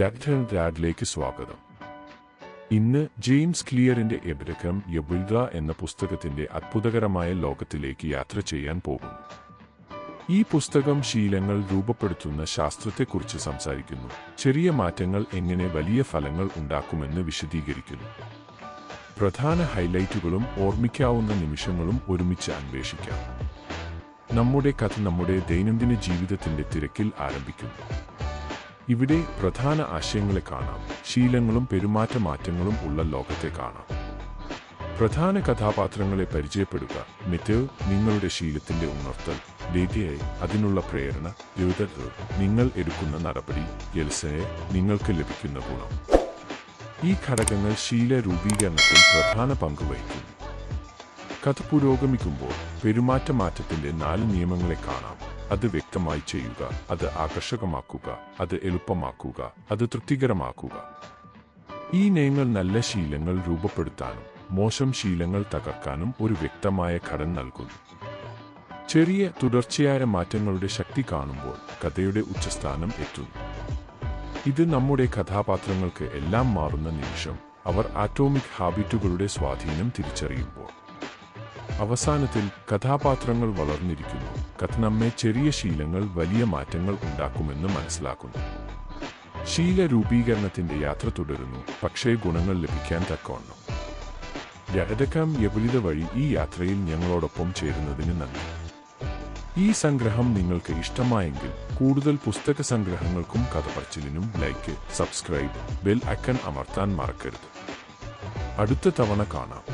Doctor ഡാഡിലേക്ക് സ്വാഗതം. ഇന്ന് James ക്ലിയറിന്റെ എബ്രകം യബുൽദ എന്ന പുസ്തകത്തിന്റെ അത്ഭുതകരമായ ലോകത്തിലേക്ക് യാത്ര ചെയ്യാൻ പോകുന്നു. ഈ പുസ്തകം ശീലങ്ങൾ രൂപപ്പെടുത്തുന്ന ശാസ്ത്രത്തെക്കുറിച്ച് സംസാരിക്കുന്നു. ചെറിയ മാറ്റങ്ങൾ എങ്ങനെ വലിയ ഫലങ്ങൾ ഉണ്ടാക്കുമെന്ന് വിശദീകരിക്കുന്നു. പ്രധാന ഹൈലൈറ്റുകളും ഓർമ്മിക്കാവുന്ന നിമിഷങ്ങളും ഒരുമിച്ച് അന്വേഷിക്കാം. നമ്മുടെ കഥ നമ്മുടെ ദൈനംദിന ജീവിതത്തിന്റെ തിരക്കിൽ ആരംഭിക്കുന്നു. ഇവിടെ പ്രധാന ആശയങ്ങളെ കാണാം. ശീലങ്ങളും പെരുമാറ്റ മാറ്റങ്ങളും ഉള്ള ലോകത്തെ കാണാം. പ്രധാന കഥാപാത്രങ്ങളെ പരിചയപ്പെടുക. മിത്ത് നിങ്ങളുടെ ശീലത്തിന്റെ ഉണർത്തൽ. ഡേറ്റയായി അതിനുള്ള പ്രേരണ എഴുതരുത് നിങ്ങൾ എടുക്കുന്ന നടപടി എൽസയെ നിങ്ങൾക്ക് ലഭിക്കുന്ന ഗുണം. ഈ ഘടകങ്ങൾ ശീല രൂപീകരണത്തിൽ പ്രധാന പങ്ക് വഹിക്കുന്നു. കഥ പുരോഗമിക്കുമ്പോൾ പെരുമാറ്റ മാറ്റത്തിന്റെ നാല് നിയമങ്ങളെ കാണാം. അത് വ്യക്തമായി ചെയ്യുക അത് ആകർഷകമാക്കുക അത് എളുപ്പമാക്കുക അത് തൃപ്തികരമാക്കുക. ഈ നയങ്ങൾ നല്ല ശീലങ്ങൾ രൂപപ്പെടുത്താനും മോശം ശീലങ്ങൾ തകർക്കാനും ഒരു വ്യക്തമായ ഘടന നൽകുന്നു. ചെറിയ തുടർച്ചയായ മാറ്റങ്ങളുടെ ശക്തി കാണുമ്പോൾ കഥയുടെ ഉച്ചസ്ഥാനം എത്തുന്നു. ഇത് നമ്മുടെ കഥാപാത്രങ്ങൾക്ക് എല്ലാം മാറുന്ന നിമിഷം അവർ ആറ്റോമിക് ഹാബിറ്റുകളുടെ സ്വാധീനം തിരിച്ചറിയുമ്പോൾ. അവസാനത്തിൽ കഥാപാത്രങ്ങൾ വളർന്നിരിക്കുന്നു. കഥ നമ്മെ ചെറിയ ശീലങ്ങൾ വലിയ മാറ്റങ്ങൾ ഉണ്ടാക്കുമെന്ന് മനസ്സിലാക്കുന്നു. ശീല രൂപീകരണത്തിന്റെ യാത്ര തുടരുന്നു പക്ഷേ ഗുണങ്ങൾ ലഭിക്കാൻ തക്കവണ്ണം. ജഹദക്കാം യപുലിത വഴി ഈ യാത്രയിൽ ഞങ്ങളോടൊപ്പം ചേരുന്നതിന് നന്ദി. ഈ സംഗ്രഹം നിങ്ങൾക്ക് ഇഷ്ടമായെങ്കിൽ കൂടുതൽ പുസ്തക സംഗ്രഹങ്ങൾക്കും കഥപറച്ചിലിനും ലൈക്ക് സബ്സ്ക്രൈബ് ബെൽ ഐക്കൺ അമർത്താൻ മറക്കരുത്. അടുത്ത തവണ കാണാം.